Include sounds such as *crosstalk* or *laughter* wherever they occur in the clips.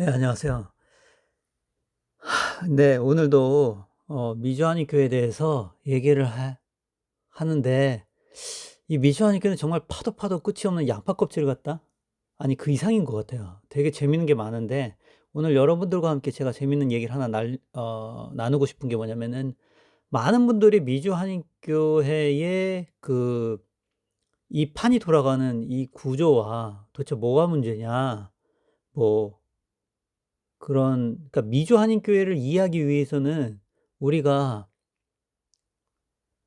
네, 안녕하세요. 하, 네, 오늘도 어, 미주하니 교회에 대해서 얘기를 하, 하는데 이 미주하니 교회는 정말 파도 파도 끝이 없는 양파 껍질 같다? 아니 그 이상인 것 같아요. 되게 재밌는 게 많은데 오늘 여러분들과 함께 제가 재밌는 얘기를 하나 날, 어, 나누고 싶은 게 뭐냐면은 많은 분들이 미주하니 교회의 그 이 판이 돌아가는 이 구조와 도대체 뭐가 문제냐 뭐 그런 그러니까 미주 한인 교회를 이해하기 위해서는 우리가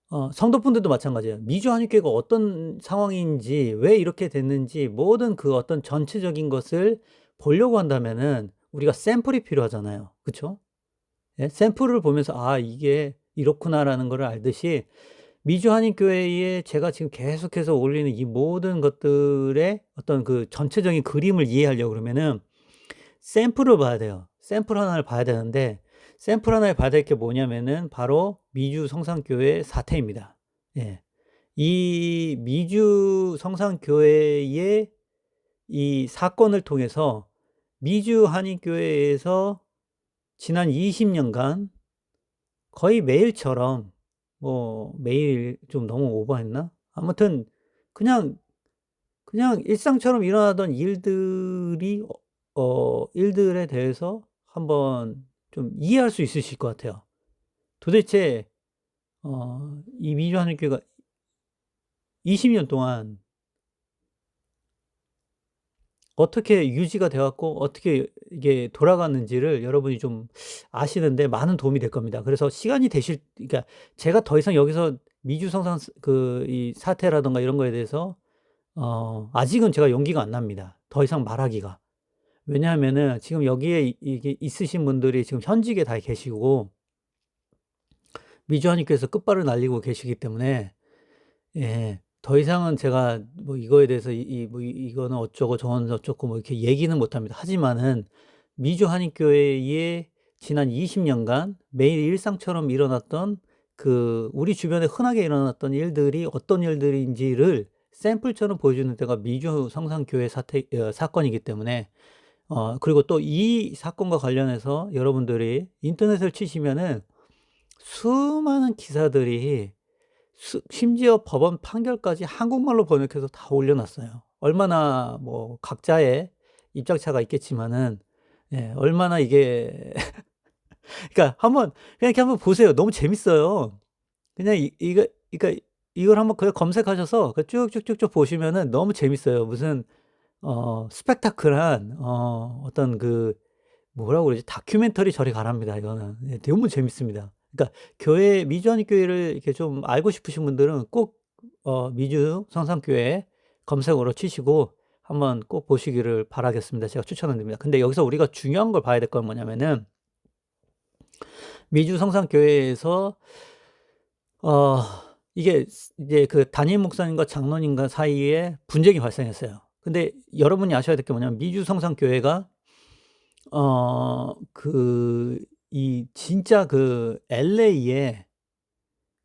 어 성도분들도 마찬가지예요. 미주 한인 교회가 어떤 상황인지 왜 이렇게 됐는지 모든 그 어떤 전체적인 것을 보려고 한다면은 우리가 샘플이 필요하잖아요. 그쵸? 예? 샘플을 보면서 '아 이게 이렇구나.'라는 거를 알듯이 미주 한인 교회에 제가 지금 계속해서 올리는 이 모든 것들의 어떤 그 전체적인 그림을 이해하려고 그러면은 샘플을 봐야 돼요. 샘플 하나를 봐야 되는데 샘플 하나를 봐야 될 게 뭐냐면은 바로 미주 성산교회 사태입니다. 예. 이 미주 성산교회의 이 사건을 통해서 미주 한인교회에서 지난 20년간 거의 매일처럼 뭐 매일 좀 너무 오버했나? 아무튼 그냥 그냥 일상처럼 일어나던 일들이 어 일들에 대해서 한번 좀 이해할 수 있으실 것 같아요. 도대체 어 이 미주 하늘교회가 20년 동안 어떻게 유지가 돼 왔고 어떻게 이게 돌아갔는지를 여러분이 좀 아시는데 많은 도움이 될 겁니다. 그래서 시간이 되실 그러니까 제가 더 이상 여기서 미주 성상 그 이 사태라든가 이런 거에 대해서 어 아직은 제가 용기가 안 납니다. 더 이상 말하기가. 왜냐하면은 지금 여기에 이게 있으신 분들이 지금 현직에 다 계시고 미주하님께서 끝발을 날리고 계시기 때문에 예. 더 이상은 제가 뭐 이거에 대해서 이이뭐 이거는 어쩌고 저거는 어쩌고 뭐 이렇게 얘기는 못 합니다. 하지만은 미주 한인교회의 지난 20 년간 매일 일상처럼 일어났던 그 우리 주변에 흔하게 일어났던 일들이 어떤 일들인지를 샘플처럼 보여주는 데가 미주 성산교회 사태 어 사건이기 때문에 어 그리고 또 이 사건과 관련해서 여러분들이 인터넷을 치시면은 수많은 기사들이 수 심지어 법원 판결까지 한국말로 번역해서 다 올려 놨어요. 얼마나 뭐 각자의 입장차가 있겠지만은 예 얼마나 이게 *laughs* 그러니까 한번 그냥 이렇게 한번 보세요. 너무 재밌어요. 그냥 이 이거 그러니까 이걸 한번 그냥 검색하셔서 그 쭉쭉쭉쭉 보시면은 너무 재밌어요. 무슨 어 스펙타클한 어 어떤 그 뭐라고 그러지? 다큐멘터리 저리 가랍니다 이거는. 예 너무 재밌습니다. 그러니까 교회 미주 한인 교회를 이렇게 좀 알고 싶으신 분들은 꼭 어 미주 성산교회 검색어로 치시고 한번 꼭 보시기를 바라겠습니다. 제가 추천을 드립니다. 근데 여기서 우리가 중요한 걸 봐야 될 건 뭐냐면은 미주 성산교회에서 어 이게 이제 그 담임 목사님과 장로님과 사이에 분쟁이 발생했어요. 근데 여러분이 아셔야 될 게 뭐냐면 미주 성산교회가 어 그 이 진짜 그 LA에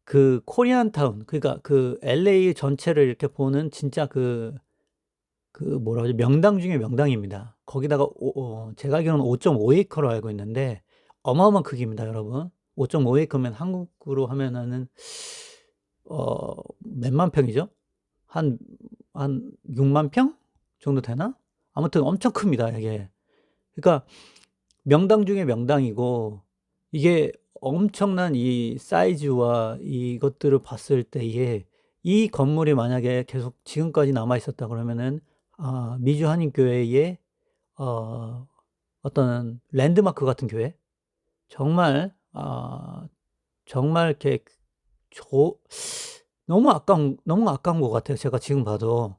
그 코리안타운 그러니까 그 LA 전체를 이렇게 보는 진짜 그그 뭐라 그러지? 명당 중에 명당입니다. 거기다가 오 어 제가 알기로는 5.5 에이커로 알고 있는데 어마어마한 크기입니다 여러분. 5.5 에이커면 한국으로 하면은 어 몇만 평이죠? 한 한 6만 평 정도 되나? 아무튼 엄청 큽니다 이게. 그러니까 명당 중에 명당이고 이게 엄청난 이 사이즈와 이것들을 봤을 때에 이 건물이 만약에 계속 지금까지 남아 있었다 그러면은 아 미주 한인교회의 어 어떤 랜드마크 같은 교회 정말 아 정말 이렇게 조 너무 아까운 너무 아까운 것 같아요 제가 지금 봐도.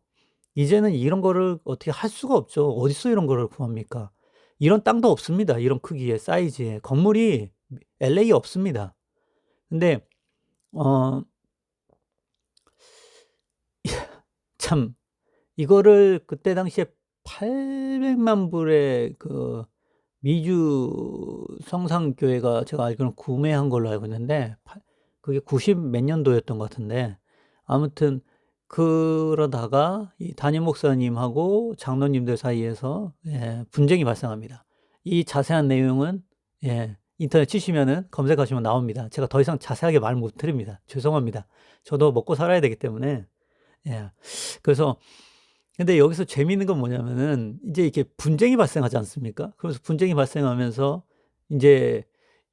이제는 이런 거를 어떻게 할 수가 없죠. 어딨어 이런 거를 구합니까? 이런 땅도 없습니다. 이런 크기의 사이즈의 건물이 LA에 없습니다. 근데 어 *laughs* 참 이거를 그때 당시에 800만 불의 그 미주 성산교회가 제가 알기로는 구매한 걸로 알고 있는데 팔 그게 90 몇 년도였던 것 같은데 아무튼 그러다가 이 담임 목사님하고 장로님들 사이에서 예 분쟁이 발생합니다. 이 자세한 내용은 예 인터넷 치시면은 검색하시면 나옵니다. 제가 더 이상 자세하게 말 못 드립니다. 죄송합니다. 저도 먹고 살아야 되기 때문에 예. 그래서 근데 여기서 재미있는 건 뭐냐면은 이제 이렇게 분쟁이 발생하지 않습니까? 그래서 분쟁이 발생하면서 인제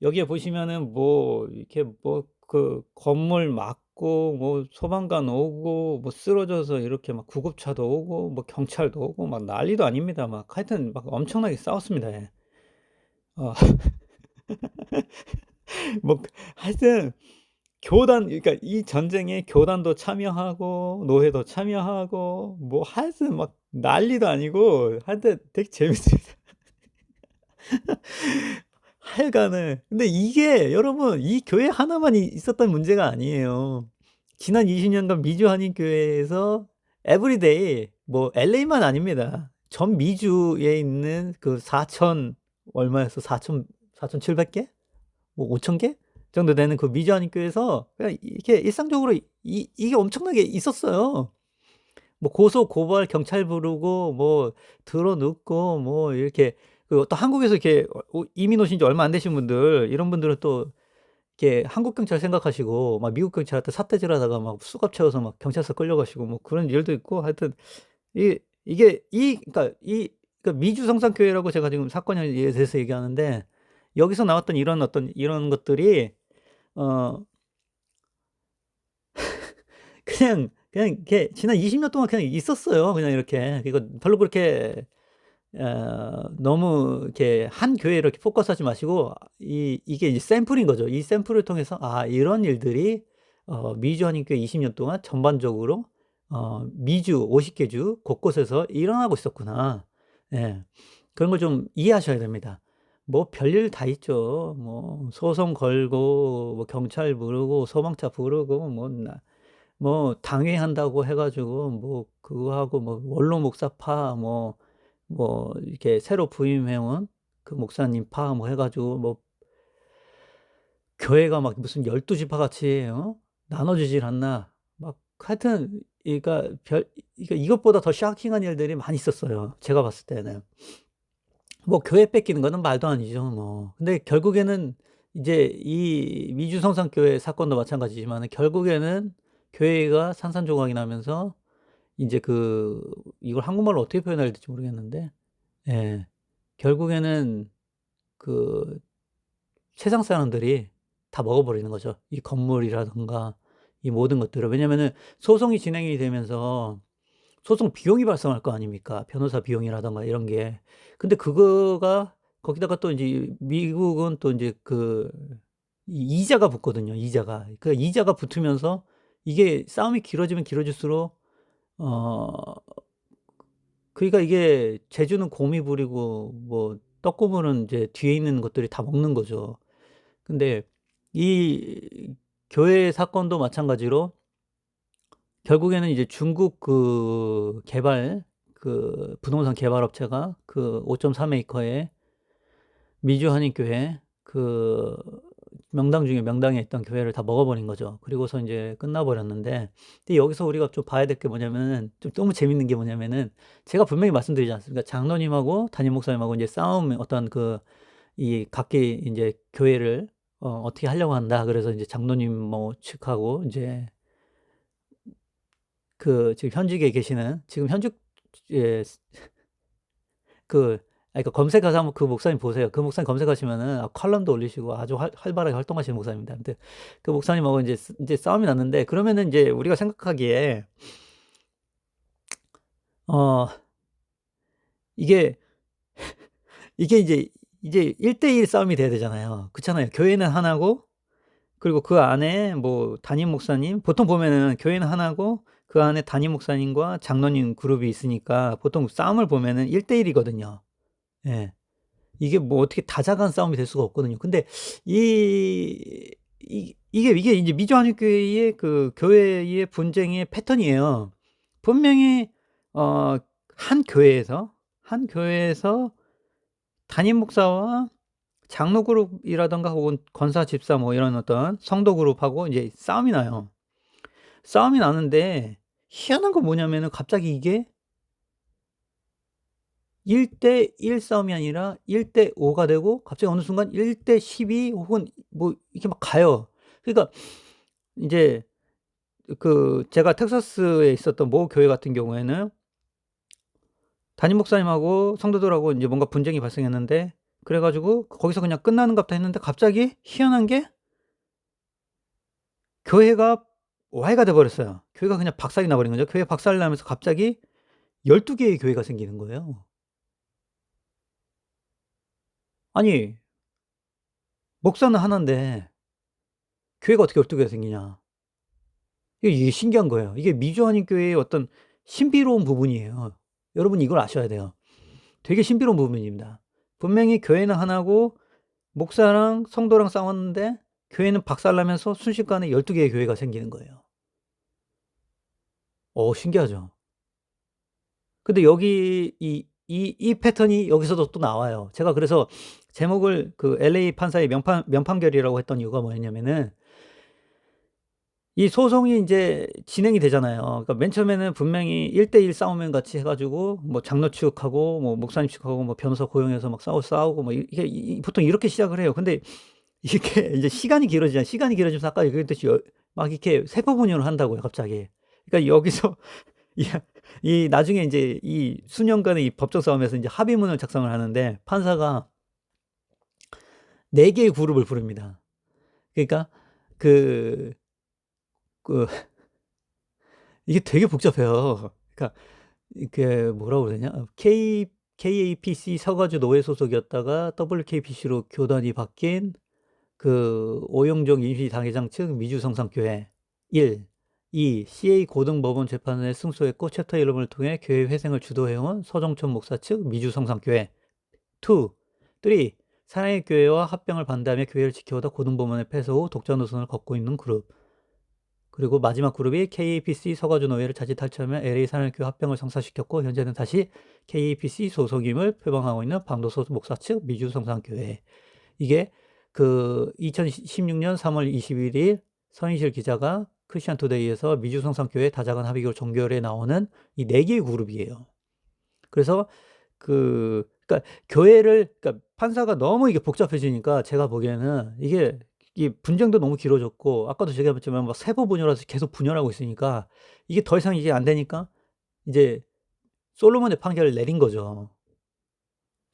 여기에 보시면은 뭐 이렇게 뭐 그 건물 막고 뭐 소방관 오고 뭐 쓰러져서 이렇게 막 구급차도 오고 뭐 경찰도 오고 막 난리도 아닙니다. 막 하여튼 막 엄청나게 싸웠습니다. 예. 어. *laughs* 뭐 하여튼 교단 그러니까 이 전쟁에 교단도 참여하고 노예도 참여하고 뭐 하여튼 막 난리도 아니고 하여튼 되게 재밌습니다. *laughs* 하여간에 근데 이게 여러분 이 교회 하나만 이 있었던 문제가 아니에요. 지난 20 년간 미주 한인 교회에서 에브리데이 뭐 LA만 아닙니다. 전 미주에 있는 그4,000 얼마였어? 4,000 4,700 개? 뭐 5,000 개? 정도 되는 그 미주 한인 교회에서 그냥 이렇게 일상적으로 이 이게 엄청나게 있었어요. 뭐 고소 고발 경찰 부르고 뭐 들어 눕고 뭐 이렇게 그 또 한국에서 이렇게 어 이민 오신 지 얼마 안 되신 분들 이런 분들은 또 이렇게 한국 경찰 생각하시고 막 미국 경찰한테 삿대질하다가 막 수갑 채워서 막 경찰서 끌려가시고 뭐 그런 일도 있고 하여튼 이 이게 이 그러니까 이 그러니까 미주 성산교회라고 제가 지금 사건에 대해서 얘기하는데 여기서 나왔던 이런 어떤 이런 것들이 어 *laughs* 그냥 그냥 이렇게 지난 20년 동안 그냥 있었어요. 그냥 이렇게. 이거 별로 그렇게 어 너무 이렇게 한 교회를 이렇게 포커스하지 마시고 이 이게 이제 샘플인 거죠. 이 샘플을 통해서 '아 이런 일들이 어 미주 한인교회 20년 동안 전반적으로 어 미주 50개 주 곳곳에서 일어나고 있었구나.' 예. 그런 걸 좀 이해하셔야 됩니다. 뭐 별일 다 있죠. 뭐 소송 걸고 뭐 경찰 부르고 소방차 부르고 뭐나뭐 당회한다고 해 가지고 뭐 그거 하고 뭐 원로 목사파 뭐 뭐 이렇게 새로 부임해 온 그 목사님 파 뭐 해 가지고 뭐 교회가 막 무슨 12 지파 같이 어 나눠지질 않나. 막 하여튼 그러니까 별 그러니까 이것보다 더 쇼킹한 일들이 많이 있었어요, 제가 봤을 때는. 뭐 교회 뺏기는 거는 말도 아니죠 뭐. 근데 결국에는 이제 이 미주 성산교회 사건도 마찬가지지만은 결국에는 교회가 산산조각이 나면서 인제 그 이걸 한국말로 어떻게 표현해야 될지 모르겠는데 예 결국에는 그 세상 사람들이 다 먹어버리는 거죠. 이 건물이라든가 이 모든 것들을. 왜냐면은 소송이 진행이 되면서 소송 비용이 발생할 거 아닙니까? 변호사 비용이라든가 이런 게. 근데 그거가 거기다가 또 인제 미국은 또 인제 그이 이자가 붙거든요, 이자가. 그 이자가 붙으면서 이게 싸움이 길어지면 길어질수록 어 그러니까 이게 재주는 곰이 부리고 뭐 떡고물은 인제 뒤에 있는 것들이 다 먹는 거죠. 근데 이 교회 사건도 마찬가지로 결국에는 이제 중국 그 개발 그 부동산 개발 업체가 그 5.3 에이커의 미주 한인 교회 그 명당 중에 명당에 있던 교회를 다 먹어버린 거죠. 그리고서 인제 끝나 버렸는데 근데 여기서 우리가 좀 봐야 될 게 뭐냐면은 좀 너무 재밌는 게 뭐냐면은 제가 분명히 말씀드리지 않습니까? 장로님하고 담임 목사님하고 인제 싸움 어떤 그 이 각기 인제 교회를 어 어떻게 하려고 한다. 그래서 인제 장로님 뭐 측하고 인제 그 지금 현직에 계시는 지금 현직 예그아 그러니까 검색해서 한번 그 목사님 보세요. 그 목사님 검색하시면은 아 칼럼도 올리시고 아주 활 활발하게 활동하시는 목사님입니다. 근데 그 목사님하고 쓰 인제 싸움이 났는데 그러면은 인제 우리가 생각하기에 어 이게 *laughs* 이게 이제 이제 1대1 싸움이 돼야 되잖아요. 그렇잖아요. 교회는 하나고 그리고 그 안에 뭐 담임 목사님 보통 보면은 교회는 하나고 그 안에 담임 목사님과 장로님 그룹이 있으니까 보통 싸움을 보면은 1대1 이거든요. 예. 이게 뭐 어떻게 다자간 싸움이 될 수가 없거든요. 근데 이 이 이게 이게 인제 미주 한인교회의 그 교회의 분쟁의 패턴이에요. 분명히 어 한 교회에서 한 교회에서 담임 목사와 장로 그룹이라든가 혹은 권사 집사 뭐 이런 어떤 성도 그룹하고 인제 싸움이 나요. 싸움이 나는데 희한한 건 뭐냐면은 갑자기 이게 1대 1 싸움이 아니라 1대 5가 되고 갑자기 어느 순간 1대 12 혹은 뭐 이렇게 막 가요. 그러니까 인제 그 제가 텍사스에 있었던 모 교회 같은 경우에는 담임 목사님하고 성도들하고 인제 뭔가 분쟁이 발생했는데 그래 가지고 거기서 그냥 끝나는 갑다 했는데 갑자기 희한한 게 교회가 와해가 돼 버렸어요. 교회가 그냥 박살이 나 버린 거죠. 교회 박살 나면서 갑자기 12 개의 교회가 생기는 거예요. 아니 목사는 하나인데 교회가 어떻게 12 개가 생기냐. 이게 신기한 거예요. 이게 미주한인 교회의 어떤 신비로운 부분이에요. 여러분 이걸 아셔야 돼요. 되게 신비로운 부분입니다. 분명히 교회는 하나고 목사랑 성도랑 싸웠는데 교회는 박살나면서 순식간에 12 개의 교회가 생기는 거예요. 어 신기하죠. 근데 여기 이 이 이 패턴이 여기서도 또 나와요. 제가 그래서 제목을 그 LA 판사의 명판 명판결이라고 했던 이유가 뭐였냐면은 이 소송이 인제 진행이 되잖아요. 그러니까 맨 처음에는 분명히 1대1 싸우면 같이 해 가지고 뭐 장로 측하고 뭐 목사님 측하고 뭐 변호사 고용해서 막 싸우 싸우고 뭐 이게 이 보통 이렇게 시작을 해요. 근데 이게 *laughs* 이제 시간이 길어지잖아요. 시간이 길어지면서 아까 얘기했듯이 여막 이렇게 세포 분열을 한다고요 갑자기. 그러니까 여기서 *laughs* 이 이 나중에 인제 이 수년간의 이 법정 싸움에서 인제 합의문을 작성을 하는데 판사가 4 개의 그룹을 부릅니다. 그러니까 그 그 *laughs* 이게 되게 복잡해요. 그러니까 이게 뭐라고 그러냐 어 K KAPC 서가주 노회 소속이었다가 WKPC로 교단이 바뀐 그 오영종 임시 당회장 측 미주성상교회 1, 2 CA 고등법원 재판에 승소했고 챕터 11을 통해 교회 회생을 주도해온 서정천 목사 측 미주성상교회 2, 3 사랑의 교회와 합병을 반대하며 교회를 지켜오다 고등법원의 패소 후 독자 노선을 걷고 있는 그룹 그리고 마지막 그룹이 KAPC 서가주 노회를 자칫 탈취하며 LA 사랑교회 합병을 성사시켰고 현재는 다시 KAPC 소속임을 표방하고 있는 방도소 목사 측 미주성상교회 이게 그 2016년 3월 21일 서인실 기자가 크리스천 투데이에서 미주성상교회 다자간 합의결 종결에 나오는 이 4개의 그룹이에요. 그래서 그 그러니까 교회를 그러니까 판사가 너무 이게 복잡해지니까 제가 보기에는 이게 이 분쟁도 너무 길어졌고 아까도 제가 했지만 막 세부 분열해서 계속 분열하고 있으니까 이게 더 이상 이제 안 되니까 이제 솔로몬의 판결을 내린 거죠.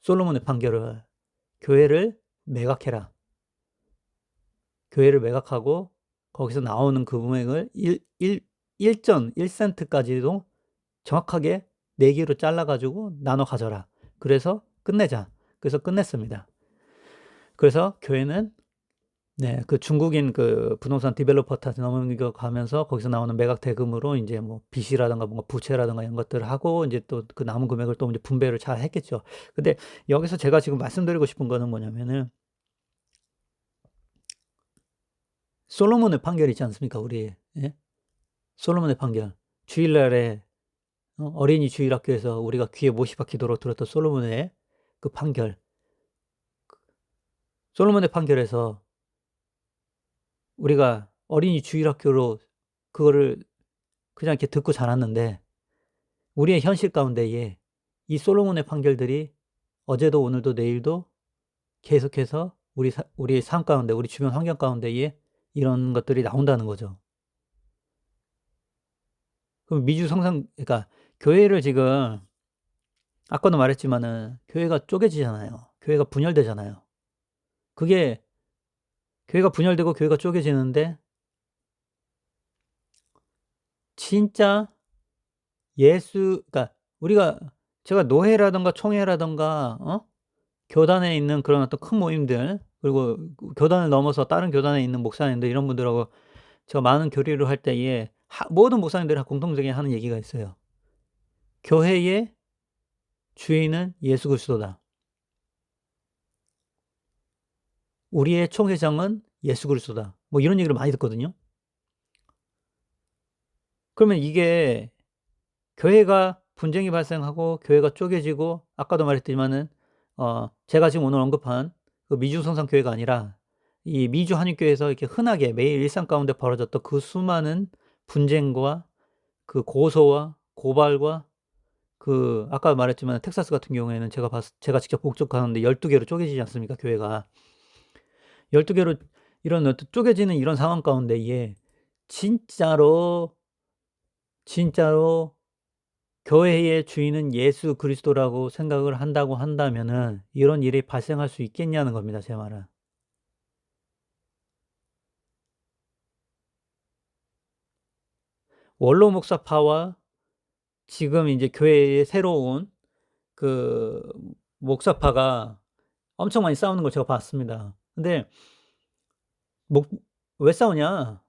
솔로몬의 판결을 교회를 매각해라. 교회를 매각하고 거기서 나오는 그 금액을 1 1 1전 1센트까지도 정확하게 4 개로 잘라 가지고 나눠 가져라. 그래서 끝내자. 그래서 끝냈습니다. 그래서 교회는 네 그 중국인 그 부동산 디벨로퍼한테 넘겨가면서 거기서 나오는 매각 대금으로 인제 뭐 빚이라든가 뭔가 부채라든가 이런 것들을 하고 인제 또 그 남은 금액을 또 인제 분배를 잘 했겠죠. 근데 여기서 제가 지금 말씀드리고 싶은 거는 뭐냐면은 솔로몬의 판결 있지 않습니까 우리 예? 솔로몬의 판결. 주일날에 어 어린이 주일학교에서 우리가 귀에 못이 박히도록 들었던 솔로몬의 그 판결. 솔로몬의 판결에서 우리가 어린이 주일학교로 그거를 그냥 이렇게 듣고 자랐는데 우리의 현실 가운데에 이 솔로몬의 판결들이 어제도 오늘도 내일도 계속해서 우리 사 우리의 삶 가운데 우리 주변 환경 가운데에 이런 것들이 나온다는 거죠. 그럼 미주 성상 그러니까 교회를 지금 아까도 말했지만은 교회가 쪼개지잖아요. 교회가 분열되잖아요. 그게 교회가 분열되고 교회가 쪼개지는데 진짜 예수 그러니까 우리가 제가 노회라든가 총회라든가 어 교단에 있는 그런 어떤 큰 모임들 그리고 그 교단을 넘어서 다른 교단에 있는 목사님들 이런 분들하고 제가 많은 교류를 할 때에 하 모든 목사님들이 다 공통적인 하는 얘기가 있어요. " 교회의 주인은 예수 그리스도다." "우리의 총회장은 예수 그리스도다." 뭐 이런 얘기를 많이 듣거든요. 그러면 이게 교회가 분쟁이 발생하고 교회가 쪼개지고 아까도 말했지만은 어 제가 지금 오늘 언급한 그 미주 성산교회가 아니라 이 미주 한인교회에서 이렇게 흔하게 매일 일상 가운데 벌어졌던 그 수많은 분쟁과 그 고소와 고발과 그 아까 말했지만 텍사스 같은 경우에는 제가 봤 제가 직접 목격하는데 12 개로 쪼개지지 않습니까 교회가. 12 개로 이런 어떤 쪼개지는 이런 상황 가운데 에 진짜로 진짜로 교회의 주인은 예수 그리스도라고 생각을 한다고 한다면은 이런 일이 발생할 수 있겠냐는 겁니다 제 말은. 원로 목사파와 지금 인제 교회의 새로운 그 목사파가 엄청 많이 싸우는 걸 제가 봤습니다. 근데 목 왜 싸우냐?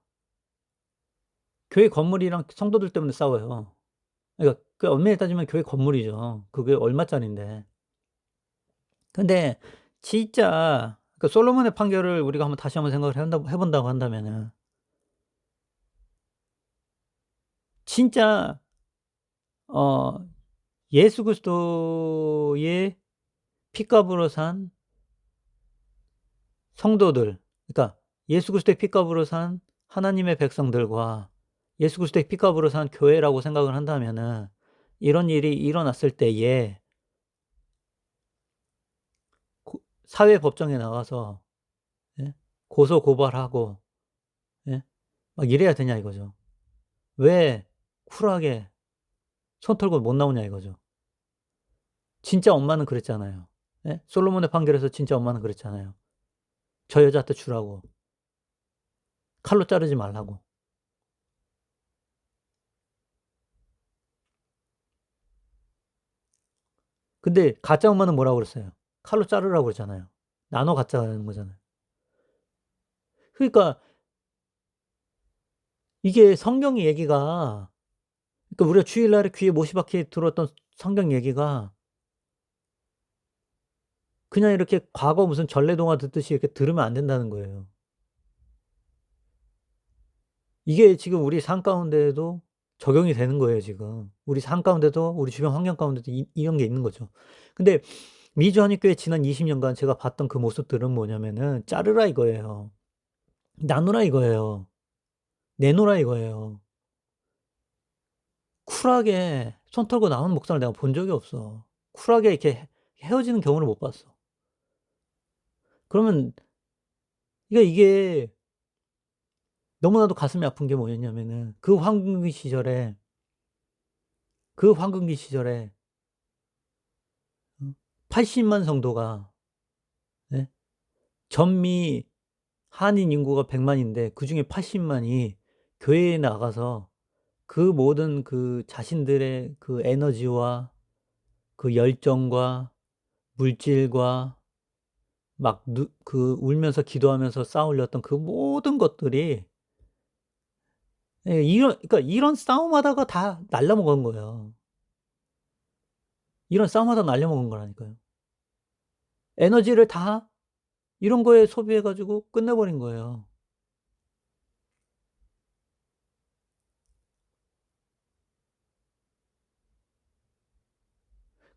교회 건물이랑 성도들 때문에 싸워요. 그러니까 그 엄밀히 따지면 교회 건물이죠. 그게 얼마짜린데. 근데 진짜 그 솔로몬의 판결을 우리가 한번 다시 한번 생각을 한다 해 본다고 한다면은 진짜 어 예수 그리스도의 피값으로 산 성도들 그러니까 예수 그리스도의 피값으로 산 하나님의 백성들과 예수 그리스도의 피값으로 산 교회라고 생각을 한다면은 이런 일이 일어났을 때에 고 사회 법정에 나가서 예 고소 고발하고 예막 이래야 되냐 이거죠. 왜 쿨하게 손 털고 못 나오냐 이거죠. 진짜 엄마는 그랬잖아요. 예? 솔로몬의 판결에서 진짜 엄마는 그랬잖아요. 저 여자한테 주라고. 칼로 자르지 말라고. 근데 가짜 엄마는 뭐라고 그랬어요? 칼로 자르라고 그랬잖아요. 나눠 갖자는 거잖아요. 그러니까 이게 성경 얘기가 그러니까 우리가 주일날에 귀에 못이 박혀 들었던 성경 얘기가 그냥 이렇게 과거 무슨 전래동화 듣듯이 이렇게 들으면 안 된다는 거예요. 이게 지금 우리 삶 가운데에도 적용이 되는 거예요 지금. 우리 삶 가운데도 우리 주변 환경 가운데도 이 이런 게 있는 거죠. 근데 미주 한인교회 지난 20 년간 제가 봤던 그 모습들은 뭐냐면은 자르라 이거예요. 나누라 이거예요. 내놓으라 이거예요. 쿨하게 손 털고 나오는 목사를 내가 본 적이 없어. 쿨하게 이렇게 헤어지는 경우를 못 봤어. 그러면 그러니까 이게 너무나도 가슴이 아픈 게 뭐였냐면은 그 황금기 시절에 그 황금기 시절에 음 80만 성도가 예 전미 한인 인구가 100 만인데 그 중에 80만이 교회에 나가서 그 모든 그 자신들의 그 에너지와 그 열정과 물질과 막누그 울면서 기도하면서 올렸던 그 모든 것들이 예 이런 그러니까 이런 싸움하다가 다 날려먹은 거예요. 이런 싸움하다가 날려먹은 거라니까요. 에너지를 다 이런 거에 소비해 가지고 끝내버린 거예요.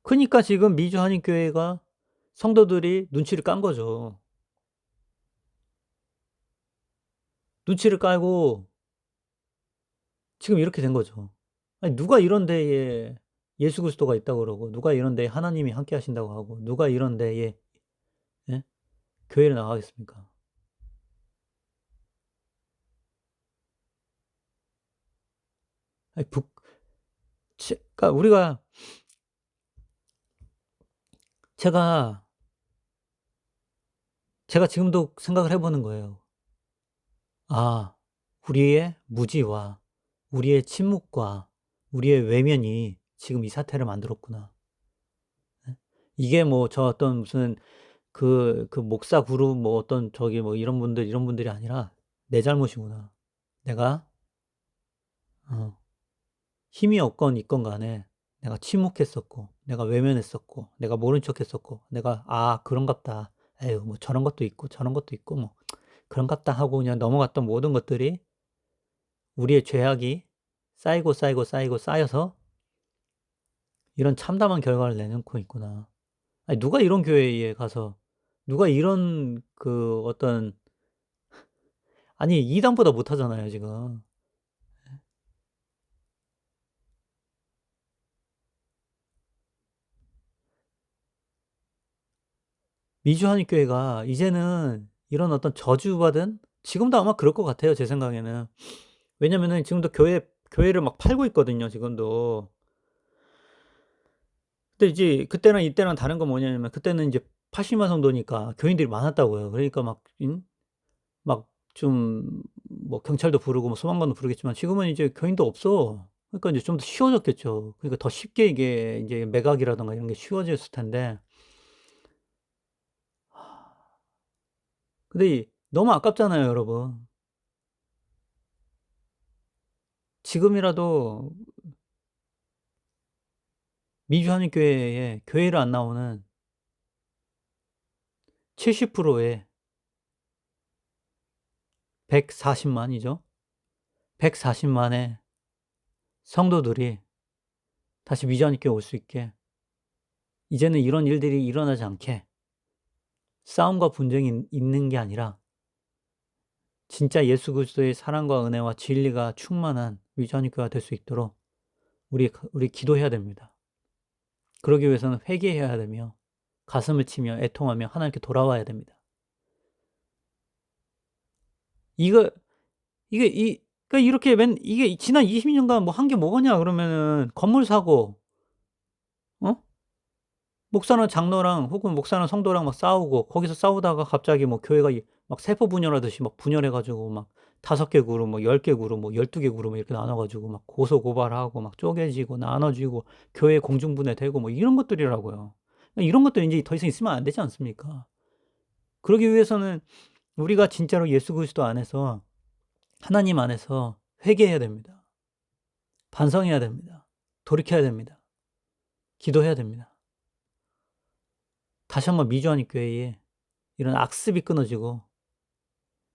그니까 지금 미주 한인교회가 성도들이 눈치를 깐 거죠. 눈치를 깔고 지금 이렇게 된 거죠. 아니 누가 이런 데에 예수 그리스도가 있다고 그러고 누가 이런 데에 하나님이 함께 하신다고 하고 누가 이런 데에 예 교회를 나가겠습니까? 아이 북제 그러니까 우리가 제가 제가 지금도 생각을 해 보는 거예요. '아 우리의 무지와 우리의 침묵과 우리의 외면이 지금 이 사태를 만들었구나.' 예. 이게 뭐 저 어떤 무슨 그 그 목사 그룹 뭐 어떤 저기 뭐 이런 분들 이런 분들이 아니라 '내 잘못이구나. 내가' '어 힘이 없건 있건 간에 내가 침묵했었고 내가 외면했었고 내가 모른 척했었고 내가 '아 그런갑다. 에휴 뭐 저런 것도 있고 저런 것도 있고 뭐 그런갑다.' 하고 그냥 넘어갔던 모든 것들이 우리의 죄악이 쌓이고 쌓이고 쌓이고 쌓여서 이런 참담한 결과를 내놓고 있구나. 아니 누가 이런 교회에 가서 누가 이런 그 어떤 아니 이단보다 못하잖아요 지금. 미주 한인교회가 이제는 이런 어떤 저주받은 지금도 아마 그럴 것 같아요 제 생각에는. 왜냐면은 지금도 교회 교회를 막 팔고 있거든요 지금도. 근데 이제 그때랑 이때랑 다른 건 뭐냐면 그때는 인제 80만 성도니까 교인들이 많았다고요. 그러니까 막음막좀 뭐 경찰도 부르고 뭐 소방관도 부르겠지만 지금은 이제 교인도 없어. 그러니까 이제 좀 더 쉬워졌겠죠. 그러니까 더 쉽게 이게 인제 매각이라든가 이런 게 쉬워졌을 텐데 근데 이 너무 아깝잖아요 여러분. 지금이라도 미주한인교회에 교회를 안 나오는 70%의 140만 이죠. 140만 의 성도들이 다시 미주한인교회 올수 있게 이제는 이런 일들이 일어나지 않게 싸움과 분쟁이 있는 게 아니라 진짜 예수 그리스도의 사랑과 은혜와 진리가 충만한 미주한인교회가 될 수 있도록 우리 우리 기도해야 됩니다. 그러기 위해서는 회개해야 되며 가슴을 치며 애통하며 하나님께 돌아와야 됩니다. 이거 이게 이 그러니까 이렇게 맨 이게 지난 20 년간 뭐 한 게 뭐가냐 그러면은 건물 사고 어? 목사나 장로랑 혹은 목사나 성도랑 막 싸우고 거기서 싸우다가 갑자기 뭐 교회가 이막 세포 분열하듯이 막 분열해 가지고 막 5개 그룹 뭐 10개 그룹 뭐 12개 그룹 이렇게 나눠 가지고 막 고소 고발하고 막 쪼개지고 나눠지고 교회 공중분해되고 뭐 이런 것들이라고요. 이런 것들 인제 더 이상 있으면 안 되지 않습니까? 그러기 위해서는 우리가 진짜로 예수 그리스도 안에서 하나님 안에서 회개해야 됩니다. 반성해야 됩니다. 돌이켜야 됩니다. 기도해야 됩니다. 다시 한번 미주한인교회에 이런 악습이 끊어지고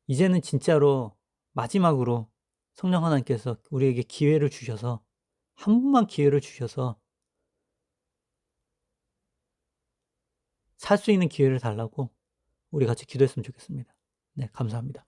이제는 진짜로 마지막으로 성령 하나님께서 우리에게 기회를 주셔서 한 번만 기회를 주셔서 살 수 있는 기회를 달라고 우리 같이 기도했으면 좋겠습니다. 네 감사합니다.